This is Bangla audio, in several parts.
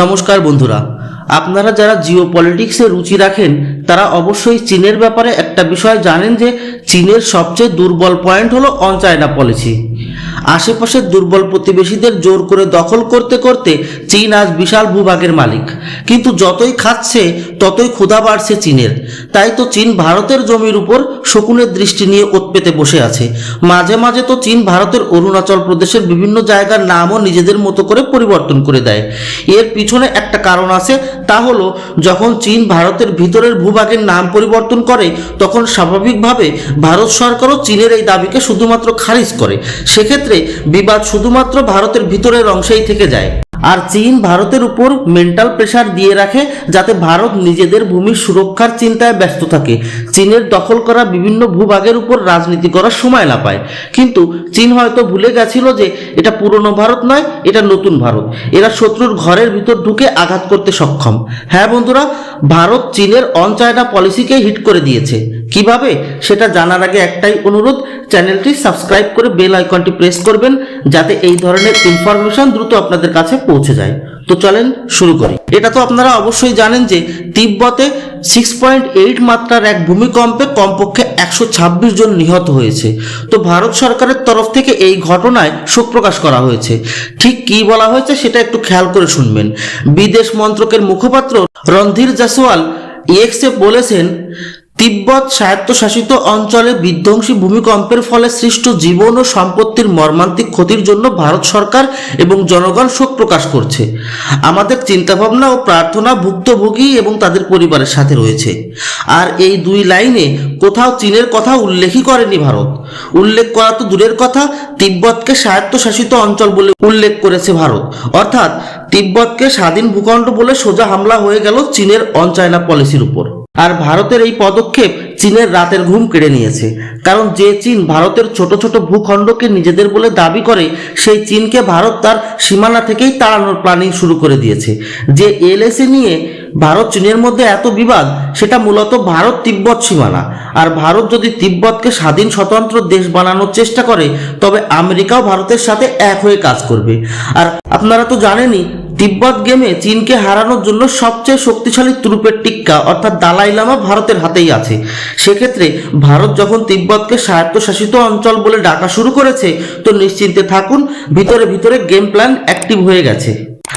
নমস্কার বন্ধুরা, আপনারা যারা জিও পলিটিক্সে রুচি রাখেন, তারা অবশ্যই চীনের ব্যাপারে একটা বিষয় জানেন যে, চীনের সবচেয়ে দুর্বল পয়েন্ট হলো অন চায়না পলিসি আশেপাশের দুর্বল প্রতিবেশীদের জোর করে দখল করতে করতে চীন আজ বিশাল ভূভাগের মালিক। কিন্তু যতই খাচ্ছে, ততই ক্ষুধা বাড়ছে চীনের। তাই তো চীন ভারতের জমির উপর শকুনের দৃষ্টি নিয়ে ওত পেতে বসে আছে। মাঝে মাঝে তো চীন ভারতের অরুণাচল প্রদেশের বিভিন্ন জায়গার নামও নিজেদের মতো করে পরিবর্তন করে দেয়। এর পিছনে একটা কারণ আছে, তা হলো যখন চীন ভারতের ভিতরের ভূভাগের নাম পরিবর্তন করে, তখন স্বাভাবিকভাবে ভারত সরকারও চীনের এই দাবিকে শুধুমাত্র খারিজ করে। সেক্ষেত্রে বিবাদ শুধুমাত্র ভারতের ভিতরের অংশেই থেকে যায়। আর চীন ভারতের উপর মেন্টাল প্রেশার দিয়ে রাখে যাতে ভারত নিজেদের ভূমির সুরক্ষার চিন্তায় ব্যস্ত থাকে। চীনের দখল করা বিভিন্ন ভূভাগের উপর রাজনীতি করার সময় না পায় কিন্তু চীন হয়তো ভুলে গেছিল যে এটা পুরনো ভারত নয়, এটা নতুন ভারত। এরা শত্রুর ঘরের ভিতর ঢুকে আঘাত করতে সক্ষম। হ্যাঁ বন্ধুরা, ভারত চীনের অন চায়না পলিসিকে হিট করে দিয়েছে। কীভাবে? সেটা জানার আগে একটাই অনুরোধ, চ্যানেলটি সাবস্ক্রাইব করে বেল আইকনটি প্রেস করবেন যাতে এই ধরনের ইনফরমেশন দ্রুত আপনাদের কাছে পৌঁছে যায়। তো চলেন শুরু করি। এটা তো আপনারা অবশ্যই জানেন যে তিব্বতে সিক্স পয়েন্ট এইট মাত্রার এক ভূমিকম্পে কমপক্ষে একশো ছাব্বিশ জন নিহত হয়েছে। তো ভারত সরকারের তরফ থেকে এই ঘটনায় শোক প্রকাশ করা হয়েছে। ঠিক কি বলা হয়েছে সেটা একটু খেয়াল করে শুনবেন। বিদেশ মন্ত্রকের মুখপাত্র রণধীর জাসওয়াল ইএক্সে বলেছেন তিব্বত স্বায়ত্তশাসিত অঞ্চলে বিধ্বংসী ভূমিকম্পের ফলে সৃষ্ট জীবন ও সম্পত্তির মর্মান্তিক ক্ষতির জন্য ভারত সরকার এবং জনগণ শোক প্রকাশ করছে। আমাদের চিন্তাভাবনা ও প্রার্থনা ভুক্তভোগী এবং তাদের পরিবারের সাথে রয়েছে। আর এই দুই লাইনে কোথাও চীনের কথা উল্লেখই করেনি ভারত। উল্লেখ করা তো দূরের কথা, তিব্বতকে স্বায়ত্তশাসিত অঞ্চল বলে উল্লেখ করেছে ভারত। অর্থাৎ তিব্বতকে স্বাধীন ভূখণ্ড বলে সোজা হামলা হয়ে গেল চীনের অন চায়না পলিসির উপর। আর ভারতের এই পদক্ষেপ চীনের রাতের ঘুম কেড়ে নিয়েছে। কারণ যে চীন ভারতের ছোট ছোট ভূখণ্ডকে নিজেদের বলে দাবি করে, সেই চীনকে ভারত তার সীমানা থেকেই তাড়ানোর প্ল্যানিং শুরু করে দিয়েছে। যে এলএসি নিয়ে ভারত চীনের মধ্যে এত বিবাদ, সেটা মূলত ভারত তিব্বত সীমানা। আর ভারত যদি তিব্বতকে স্বাধীন স্বতন্ত্র দেশ বানানোর চেষ্টা করে, তবে আমেরিকাও ভারতের সাথে এক হয়ে কাজ করবে। আর আপনারা তো জানেনই তিব্বত গেমে চীনকে হারানোর জন্য সবচেয়ে শক্তিশালী ত্রুপের টিক্কা, অর্থাৎ দালাই লামা ভারতের হাতেই আছে। সেক্ষেত্রে ভারত যখন তিব্বতকে স্বায়ত্তশাসিত অঞ্চল বলে ডাকা শুরু করেছে, তো নিশ্চিন্তে থাকুন, ভিতরে ভিতরে গেম প্ল্যান অ্যাক্টিভ হয়ে গেছে।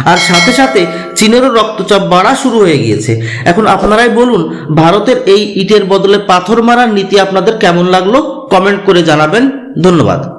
আর সাথে সাথে চীনেরও রক্তচাপ বাড়া শুরু হয়ে গিয়েছে। এখন আপনারাই বলুন, ভারতের এই ইটের বদলে পাথর মারার নীতি আপনাদের কেমন লাগল? কমেন্ট করে জানাবেন। ধন্যবাদ।